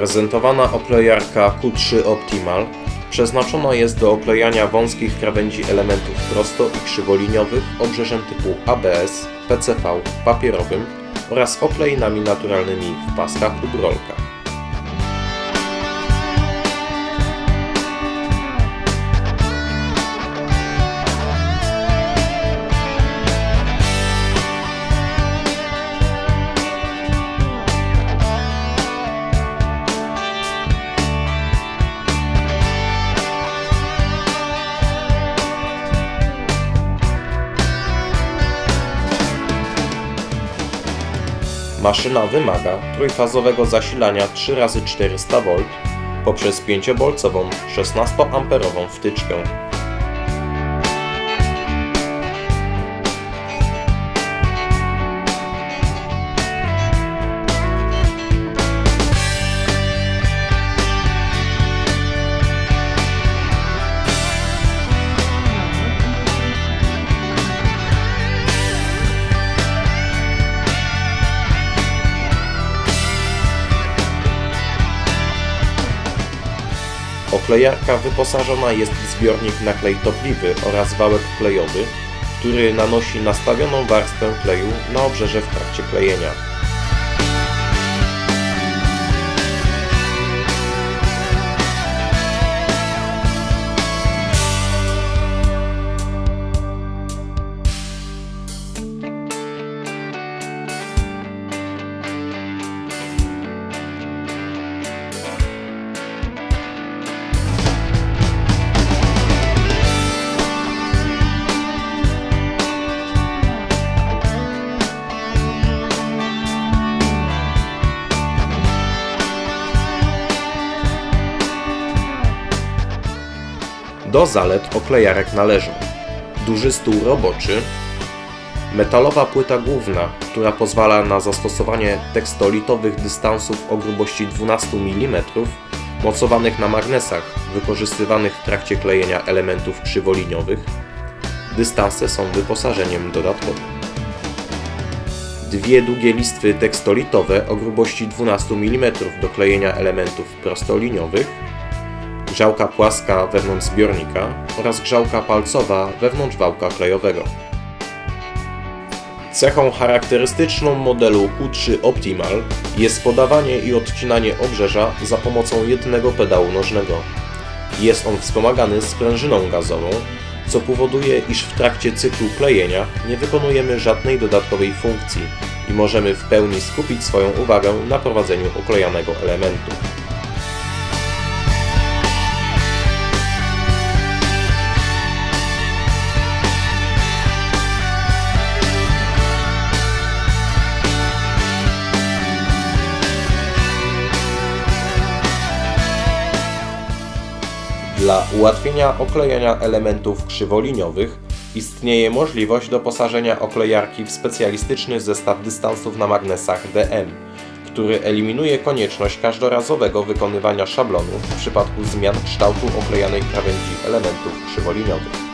Prezentowana oklejarka Q3 Optimal przeznaczona jest do oklejania wąskich krawędzi elementów prosto i krzywoliniowych obrzeżem typu ABS, PCV, papierowym oraz oklejnami naturalnymi w paskach lub rolkach. Maszyna wymaga trójfazowego zasilania 3x400V poprzez 5-bolcową 16A wtyczkę. Oklejarka wyposażona jest w zbiornik na klej topliwy oraz wałek klejowy, który nanosi nastawioną warstwę kleju na obrzeże w trakcie klejenia. Do zalet oklejarek należą duży stół roboczy, metalowa płyta główna, która pozwala na zastosowanie tekstolitowych dystansów o grubości 12 mm, mocowanych na magnesach wykorzystywanych w trakcie klejenia elementów krzywoliniowych. Dystanse są wyposażeniem dodatkowym. Dwie długie listwy tekstolitowe o grubości 12 mm do klejenia elementów prostoliniowych, grzałka płaska wewnątrz zbiornika oraz grzałka palcowa wewnątrz wałka klejowego. Cechą charakterystyczną modelu Q3 Optimal jest podawanie i odcinanie obrzeża za pomocą jednego pedału nożnego. Jest on wspomagany sprężyną gazową, co powoduje, iż w trakcie cyklu klejenia nie wykonujemy żadnej dodatkowej funkcji i możemy w pełni skupić swoją uwagę na prowadzeniu oklejanego elementu. Dla ułatwienia oklejania elementów krzywoliniowych istnieje możliwość doposażenia oklejarki w specjalistyczny zestaw dystansów na magnesach DM, który eliminuje konieczność każdorazowego wykonywania szablonu w przypadku zmian kształtu oklejanej krawędzi elementów krzywoliniowych.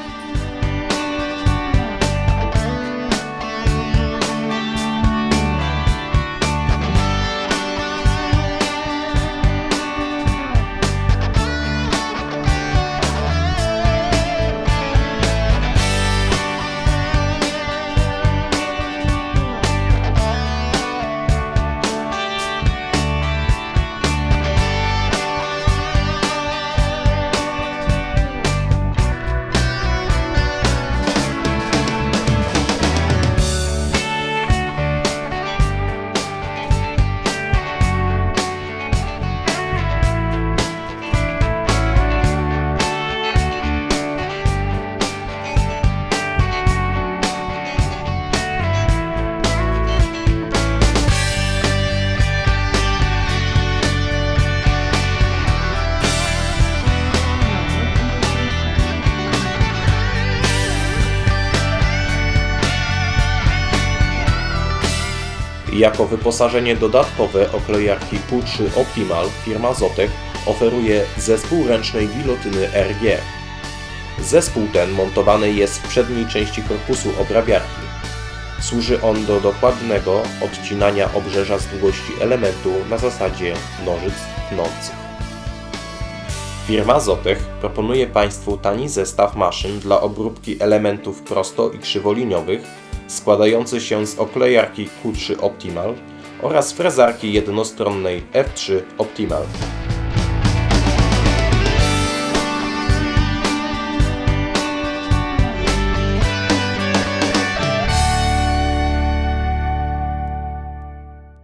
Jako wyposażenie dodatkowe oklejarki Q3 Optimal firma Zotek oferuje zespół ręcznej gilotyny RG. Zespół ten montowany jest w przedniej części korpusu obrabiarki. Służy on do dokładnego odcinania obrzeża z długości elementu na zasadzie nożyc tnących. Firma Zotech proponuje Państwu tani zestaw maszyn dla obróbki elementów prosto- i krzywoliniowych składający się z oklejarki Q3 Optimal oraz frezarki jednostronnej F3 Optimal.